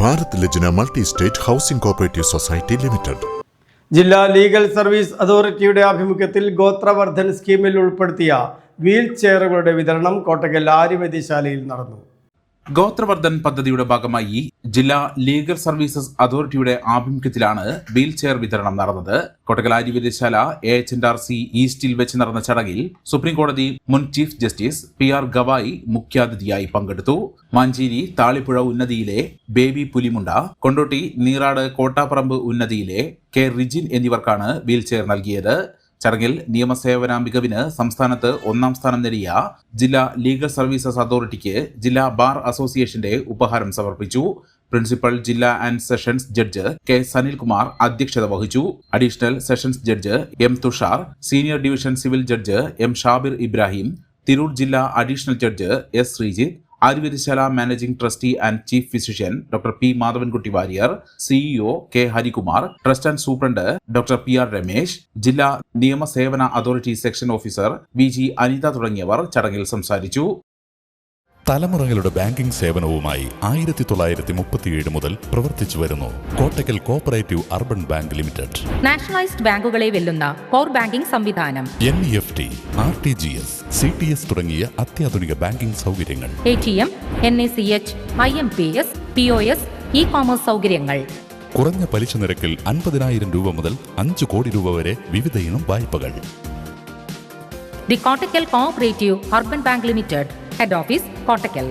Bharat Lajna multi state housing cooperative society limited. ജില്ലാ legal service അതോറിറ്റിയുടെ ആഭിമുഖ്യത്തിൽ ഗോത്രവർദ്ധൻ സ്കീമിൽ ഉൾപ്പെടുത്തിയ വീൽ ചെയറുകളുടെ വിതരണം കോട്ടക്കൽ ആര്യവൈദ്യശാലയിൽ നടന്നു. ഗോത്രവർദ്ധൻ പദ്ധതിയുടെ ഭാഗമായി ജില്ലാ ലീഗൽ സർവീസസ് അതോറിറ്റിയുടെ ആഭിമുഖ്യത്തിലാണ് വീൽ ചെയർ വിതരണം നടന്നത്. കൊട്ടകലാരി Aryavaidyasala A H N R C ഈസ്റ്റിൽ വെച്ച് നടന്ന ചടങ്ങിൽ സുപ്രീംകോടതി മുൻ chief justice P R Gavai മുഖ്യാതിഥിയായി പങ്കെടുത്തു. മഞ്ചേരി താളിപ്പുഴ ഉന്നതിയിലെ ബേബി പുലിമുണ്ട കൊണ്ടോട്ടി നീറാട് കോട്ടാപ്പറമ്പ് ഉന്നതിയിലെ കെ റിജിൻ എന്നിവർക്കാണ് വീൽ ചെയർ നൽകിയത്. ചടങ്ങിൽ നിയമസേവന മികവിന് സംസ്ഥാനത്ത് ഒന്നാം സ്ഥാനം നേടിയ ജില്ലാ ലീഗൽ സർവീസസ് അതോറിറ്റിക്ക് ജില്ലാ ബാർ അസോസിയേഷന്റെ ഉപഹാരം സമർപ്പിച്ചു. പ്രിൻസിപ്പൽ ജില്ലാ and sessions judge K Sanilkumar അധ്യക്ഷത വഹിച്ചു. Additional sessions judge M Thushar senior division civil judge M Shabir Ibrahim Tirur ജില്ലാ additional judge S Sreejith ആയുർവേദശാല managing trustee and chief physician doctor P Madhavankutty Warrier CEO K Harikumar trust and superintendent doctor P R Ramesh ജില്ലാ നിയമസേവന authority section officer V G Anitha തുടങ്ങിയവർ ചടങ്ങിൽ സംസാരിച്ചു. തലമുറകളുടെ banking സേവനവുമായി ആയിരത്തി തൊള്ളായിരത്തി മുപ്പത്തിയേഴ് മുതൽ പ്രവർത്തിച്ചു വരുന്നു. Kottakkal cooperative urban bank limited. Nationalised ബാങ്കുകളെ വെല്ലുന്ന കോർ ബാങ്കിംഗ് സംവിധാനം. N E F T R T G S C T S തുടങ്ങിയ അത്യാധുനിക ബാങ്കിംഗ് സൗകര്യങ്ങൾ. A T M N A C H I M P S P O S E commerce സൗകര്യങ്ങൾ. കുറഞ്ഞ പലിശ നിരക്കിൽ അൻപതിനായിരം രൂപ മുതൽ അഞ്ച് കോടി രൂപ വരെ വിവിധ ഇനം വായ്പകൾ. The Kottakkal cooperative urban bank limited. Head office Kottakkal.